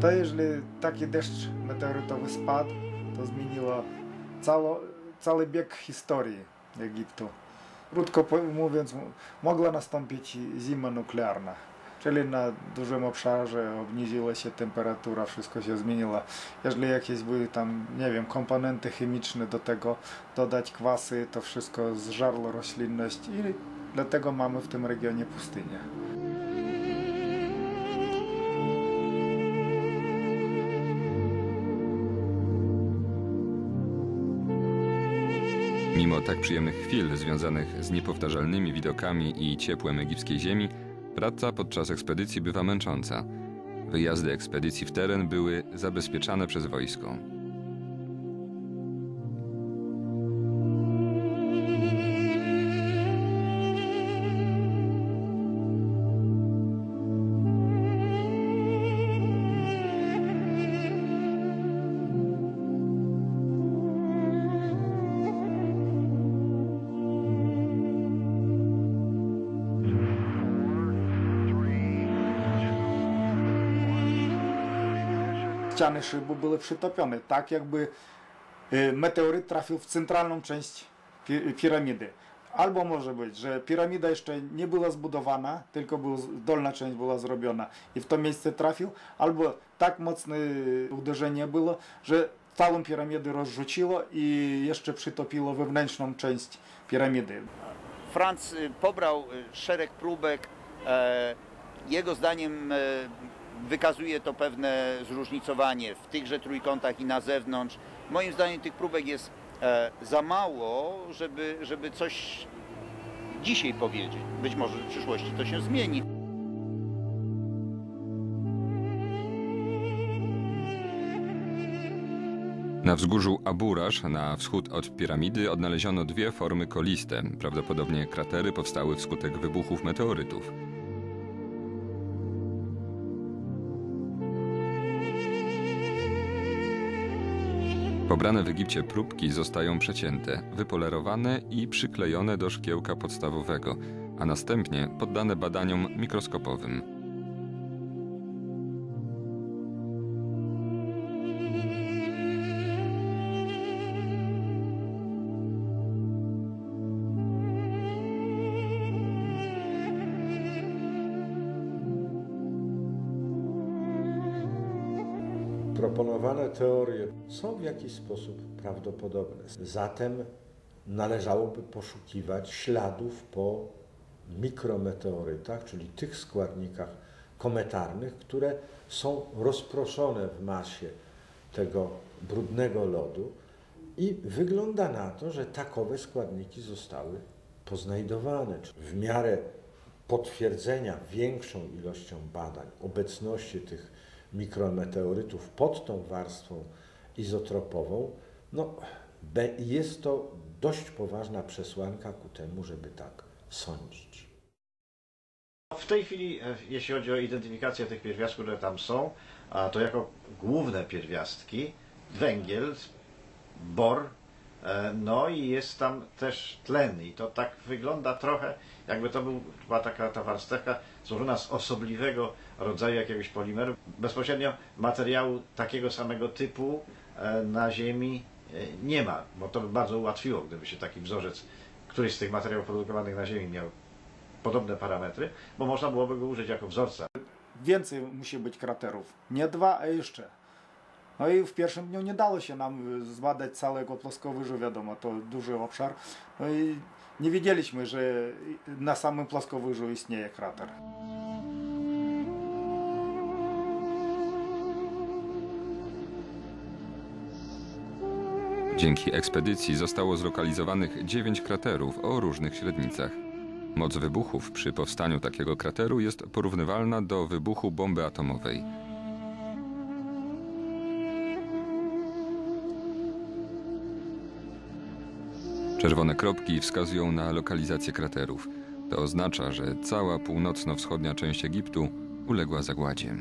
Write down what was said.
To jeżeli taki deszcz meteorytowy spadł, to zmieniło cało, cały bieg historii Egiptu. Krótko mówiąc, mogła nastąpić zima nuklearna. Czyli na dużym obszarze obniżyła się temperatura, wszystko się zmieniło. Jeżeli jakieś były tam, nie wiem, komponenty chemiczne do tego, dodać kwasy, to wszystko zżarło roślinność i dlatego mamy w tym regionie pustynię. Mimo tak przyjemnych chwil związanych z niepowtarzalnymi widokami i ciepłem egipskiej ziemi, praca podczas ekspedycji bywa męcząca. Wyjazdy ekspedycji w teren były zabezpieczane przez wojsko. Ściany szybu były przytopione, tak jakby y, meteoryt trafił w centralną część pi- piramidy. Albo może być, że piramida jeszcze nie była zbudowana, tylko był, dolna część była zrobiona i w to miejsce trafił, albo tak mocne uderzenie było, że całą piramidę rozrzuciło i jeszcze przytopiło wewnętrzną część piramidy. Franz y, pobrał y, szereg próbek. e, Jego zdaniem e, wykazuje to pewne zróżnicowanie w tychże trójkątach i na zewnątrz. Moim zdaniem tych próbek jest e, za mało, żeby, żeby coś dzisiaj powiedzieć. Być może w przyszłości to się zmieni. Na wzgórzu Aburasz, na wschód od piramidy, odnaleziono dwie formy koliste. Prawdopodobnie kratery powstały wskutek wybuchów meteorytów. Pobrane w Egipcie próbki zostają przecięte, wypolerowane i przyklejone do szkiełka podstawowego, a następnie poddane badaniom mikroskopowym. Proponowane teorie są w jakiś sposób prawdopodobne. Zatem należałoby poszukiwać śladów po mikrometeorytach, czyli tych składnikach kometarnych, które są rozproszone w masie tego brudnego lodu i wygląda na to, że takowe składniki zostały poznajdowane. W miarę potwierdzenia większą ilością badań obecności tych mikrometeorytów pod tą warstwą izotropową, no, jest to dość poważna przesłanka ku temu, żeby tak sądzić. W tej chwili, e, jeśli chodzi o identyfikację tych pierwiastków, które tam są, to jako główne pierwiastki węgiel, bor, no i jest tam też tlen i to tak wygląda trochę, jakby to był, była taka ta warstewka złożona z osobliwego rodzaju jakiegoś polimeru. Bezpośrednio materiału takiego samego typu e, na Ziemi e, nie ma, bo to by bardzo ułatwiło, gdyby się taki wzorzec, któryś z tych materiałów produkowanych na Ziemi miał podobne parametry, bo można byłoby go użyć jako wzorca. Więcej musi być kraterów. Nie dwa, a jeszcze. No i w pierwszym dniu nie dało się nam y, zbadać całego płaskowyżu, wiadomo, to duży obszar. No i nie wiedzieliśmy, że na samym płaskowyżu istnieje krater. Dzięki ekspedycji zostało zlokalizowanych dziewięć kraterów o różnych średnicach. Moc wybuchów przy powstaniu takiego krateru jest porównywalna do wybuchu bomby atomowej. Czerwone kropki wskazują na lokalizację kraterów. To oznacza, że cała północno-wschodnia część Egiptu uległa zagładzie.